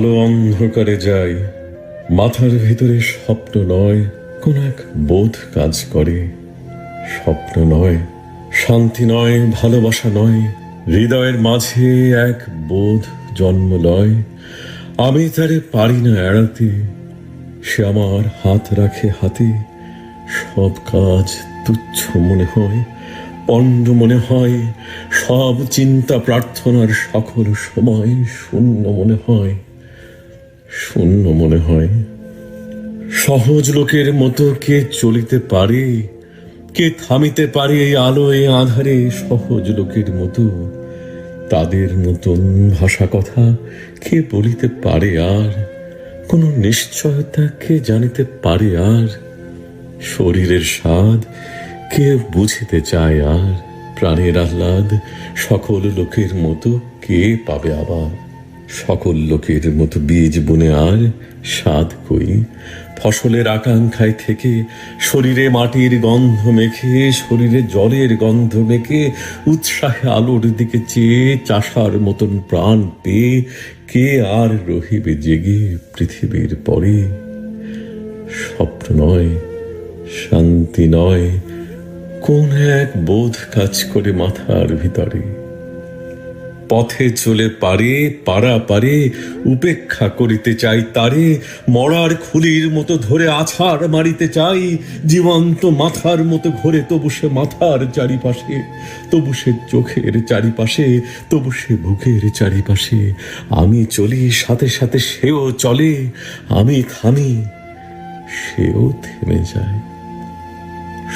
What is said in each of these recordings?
আলো অন্ধকারে যায়। মাথার ভিতরে স্বপ্ন নয়, কোন এক বোধ কাজ করে। স্বপ্ন নয়, শান্তি নয়, ভালোবাসা নয়, হৃদয়ের মাঝে এক বোধ জন্ম লয়। আমি তারে পারি না এড়াতে, সে আমার হাত রাখে হাতে। সব কাজ তুচ্ছ মনে হয়, পণ্ড মনে হয়, সব চিন্তা প্রার্থনার সকল সময় শূন্য মনে হয়। শূন্য মনে হয়। সহজ লোকের মতো কে চলিতে পারে, কে থামিতে পারে এই আলো এই আধারে সহজ লোকের মতো? তাদের মতন ভাষা কথা কে বলিতে পারে আর? কোনো নিশ্চয়তা কে জানিতে পারে আর? শরীরের স্বাদ কে বুঝিতে চায় আর? প্রাণের আহ্লাদ সকল লোকের মতো কে পাবে আবার? সকল লোকের মতো বীজ বুনে আর স্বাদ কই। ফসলের আকাঙ্ক্ষায় থেকে শরীরে মাটির গন্ধ মেখে, শরীরে জলের গন্ধ মেখে, উৎসাহে আলোর দিকে চেয়ে চাষার মতন প্রাণ পেয়ে, কে আর রহিবে জেগে পৃথিবীর পরে? স্বপ্ন নয়, শান্তি নয়, কোন এক বোধ কাজ করে মাথার ভিতরে। পথে চলে পারে, পারা পারে, উপেক্ষা করিতে চাই তারে, মরার খুলির মতো ধরে আছাড় মারিতে চাই, জীবন্ত মাথার মতো ঘোরে তবু সে মাথার চারিপাশে, তবু সে চোখের চারিপাশে, তবু সে বুকের চারিপাশে। আমি চলি সাথে সাথে সেও চলে, আমি থামি সেও থেমে যায়।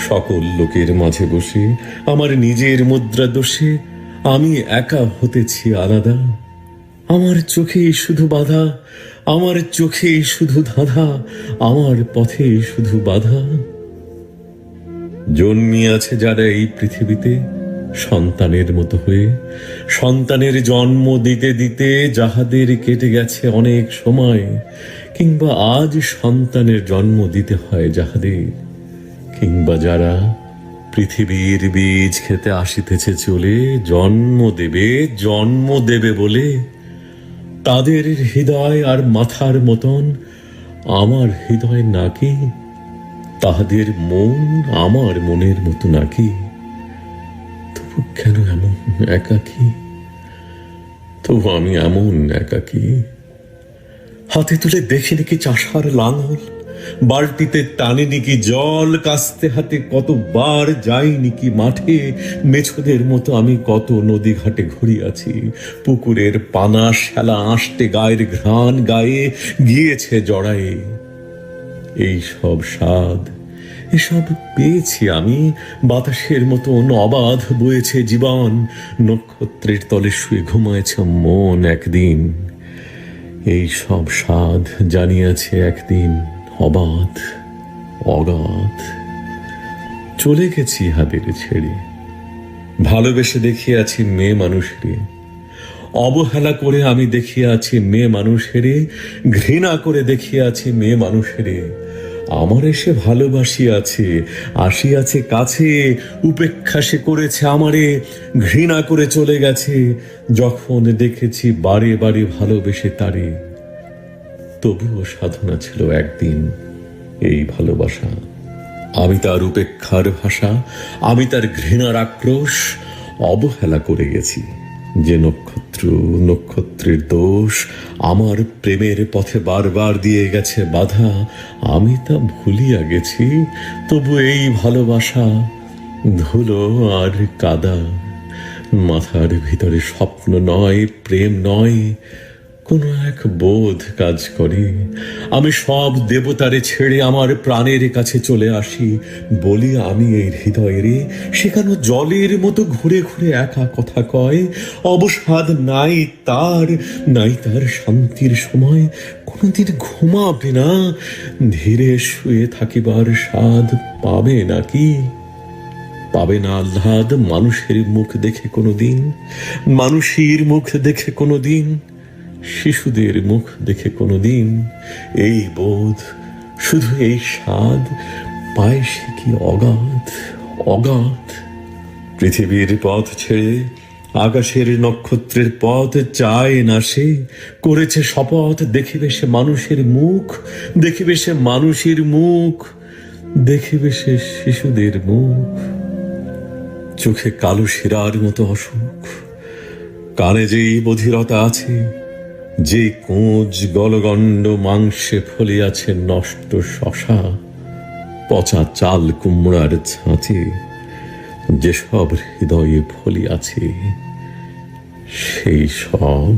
সকল লোকের মাঝে বসে, আমার নিজের মুদ্রা দোষে আমি একা হতেছি আলাদা। আমার চোখে শুধু বাধা, আমার চোখে শুধু ধাঁধা, আমার পথে শুধু বাধা। জন্মিয়াছে যারা এই পৃথিবীতে, সন্তানের মতো হয়ে। সন্তানের জন্ম দিতে দিতে যাহাদের কেটে গেছে অনেক সময়, কিংবা আজ সন্তানের জন্ম দিতে হয় যাহাদের, কিংবা যারা পৃথিবীর বীজ খেতে আসিতেছে চলে, জন্ম দেবে জন্ম দেবে বলে। তাদের হৃদয় আর মাথার মতন, আমার হৃদয় নাকি? তাহাদের মন আমার মনের মতো নাকি? তবু কেন এমন একাকী? তবু আমি এমন একাকী। হাতে তুলে দেখি নাকি চাষার লাঙল? বালতিতে টানে নাকি জল, কাস্তে হাতে কতবার যাই নাকি মাঠে, মেছদের মতো আমি কত নদী ঘাটে ঘুরিয়াছি পুকুরের পানা শ্যালা আষ্টে গায়ের ঘ্রাণ গায়ে গিয়েছে জড়ায়ে। এই সব স্বাদ এসব পেয়েছি আমি, বাতাসের মতন অবাধ বয়েছে জীবন, নক্ষত্রের তলে শুয়ে ঘুমায়েছে মন একদিন। এই সব স্বাদ জানিয়াছে একদিন। অবাধ, অগাধ। চলে গেছি হাতের ছেড়ে। ভালোবেসে দেখিয়াছি মেয়ে মানুষের। অবহেলা করে আমি দেখিয়াছি মেয়ে মানুষেরে। ঘৃণা করে দেখিয়াছি মেয়ে দেখে আমার এসে ভালোবাসি ভালোবাসিয়াছে, আসিয়াছে কাছে, উপেক্ষা সে করেছে আমারে। ঘৃণা করে চলে গেছে, যখন দেখেছি বারে বারে ভালোবেসে তারে। তবুও সাধনা ছিল একদিন এই ভালোবাসা। আমি তার উপেক্ষার ভাষা, আমি তার ঘৃণার আক্রোশ অবহেলা করে গেছি যে নক্ষত্র, নক্ষত্রের দোষ আমার প্রেমের পথে বারবার দিয়ে গেছে বাধা, আমি তা ভুলিয়া গেছি, তবু এই ভালোবাসা ধুলো আর কাদা। মাথার ভিতরে স্বপ্ন নয়, প্রেম নয় কোনো এক বোধ কাজ করে। আমি সব দেবতারে ছেড়ে আমার প্রাণের কাছে চলে আসি। বলি, আমি এই হৃদয়েরে সেখানে জলের মতো ঘুরে ঘুরে একা কথা কয়। অবসাদ নাই তার নাই তার শান্তির সময়। কোনোদিন ঘুমাবে না, ধীরে শুয়ে থাকিবার স্বাদ পাবে নাকি? পাবে না আহ্লাদ মানুষের মুখ দেখে কোনোদিন, মানুষের মুখ দেখে কোনোদিন। শিশুদের মুখ দেখে কোনোদিন এই বোধ, শুধু এই স্বাদ পায় সে কি অগাধ অগাধ? পৃথিবীর পথ ছেড়ে আকাশের নক্ষত্রের পথ চায় না সে, করেছে শপথ, দেখিবে সে মানুষের মুখ, দেখিবে সে মানুষের মুখ, দেখিবে সে শিশুদের মুখ। চোখে কালো শিরার মতো অসুখ, কানে যেই বধিরতা আছে যে কোঁচ গলগণ্ড মাংসে ফলিয়াছে নষ্ট শশা, পচা চাল কুমড়ার ছাঁচে, যেসব হৃদয়ে ফলিয়াছে, সেই সব